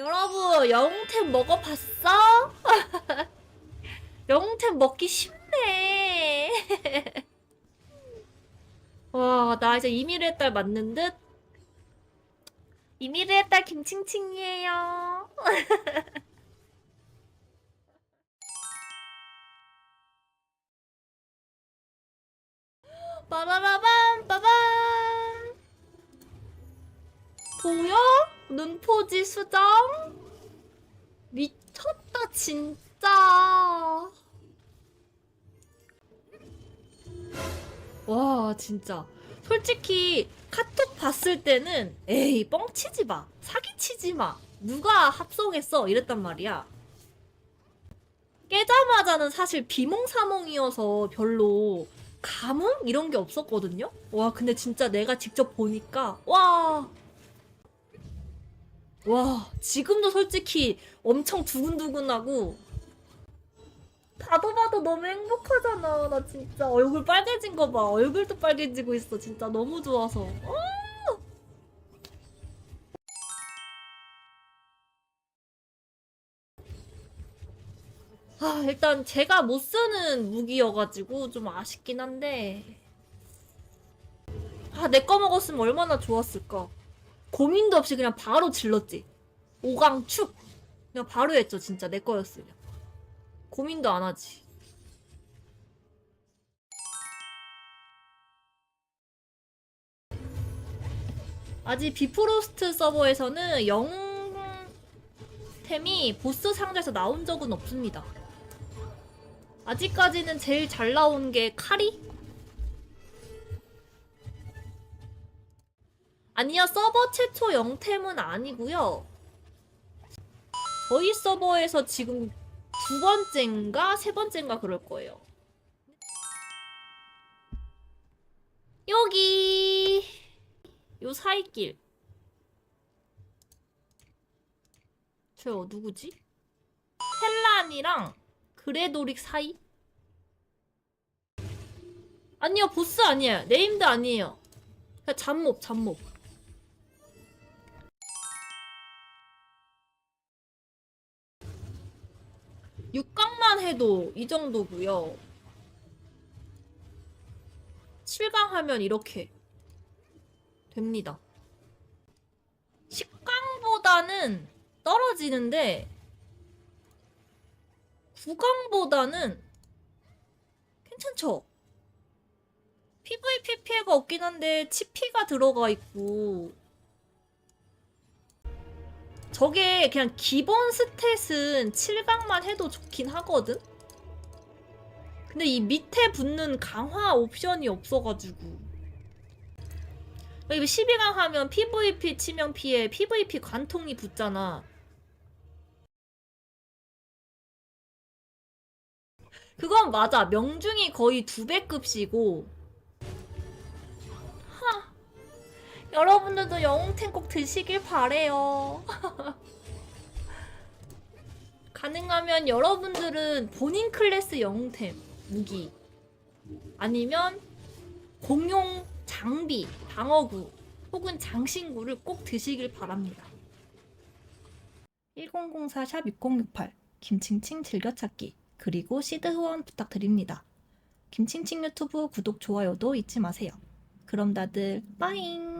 여러분 영웅템 먹어봤어? 영웅템 먹기 쉽네. 와, 나 이제 이미르의 딸 맞는 듯? 이미르의 딸 김칭칭이에요. 빠바바밤 빠밤 보여? 눈포지 수정? 미쳤다 진짜. 와 진짜. 솔직히 카톡 봤을 때는 에이 뻥치지 마. 사기치지 마. 누가 합성했어? 이랬단 말이야. 깨자마자는 사실 비몽사몽이어서 별로 감흥? 이런 게 없었거든요? 와 근데 진짜 내가 직접 보니까 와 와, 지금도 솔직히 엄청 두근두근하고 봐도 봐도 너무 행복하잖아. 나 진짜 얼굴 빨개진 거 봐. 얼굴도 빨개지고 있어. 진짜 너무 좋아서. 어! 아, 일단 제가 못 쓰는 무기여가지고 좀 아쉽긴 한데. 아, 내 거 먹었으면 얼마나 좋았을까. 고민도 없이 그냥 바로 질렀지. 오강축. 그냥 바로 했죠, 진짜 내 거였으면. 고민도 안 하지. 아직 비프로스트 서버에서는 영템이 보스 상자에서 나온 적은 없습니다. 아직까지는 제일 잘 나온 게 카리? 아니요, 서버 최초 영템은 아니고요. 저희 서버에서 지금 두 번째인가 세 번째인가 그럴 거예요. 여기 요 사이길. 저 누구지? 헬란이랑 그레도릭 사이? 아니요, 보스 아니에요. 네임드 아니에요. 그냥 잡몹, 잡몹. 육강만 해도 이 정도고요. 7강 하면 이렇게 됩니다. 10강보다는 떨어지는데 9강보다는 괜찮죠? PVP 피해가 없긴 한데 치피가 들어가 있고 저게 그냥 기본 스탯은 7강만 해도 좋긴 하거든? 근데 이 밑에 붙는 강화 옵션이 없어가지고. 여기 12강 하면 PVP 치명 피해, PVP 관통이 붙잖아. 그건 맞아. 명중이 거의 두 배급이고. 여러분들도 영웅템 꼭 드시길 바래요. 가능하면 여러분들은 본인 클래스 영웅템 무기 아니면 공용 장비 방어구 혹은 장신구를 꼭 드시길 바랍니다. 1004샵6068 김칭칭 즐겨찾기 그리고 시드 후원 부탁드립니다. 김칭칭 유튜브 구독 좋아요도 잊지 마세요. 그럼 다들 빠잉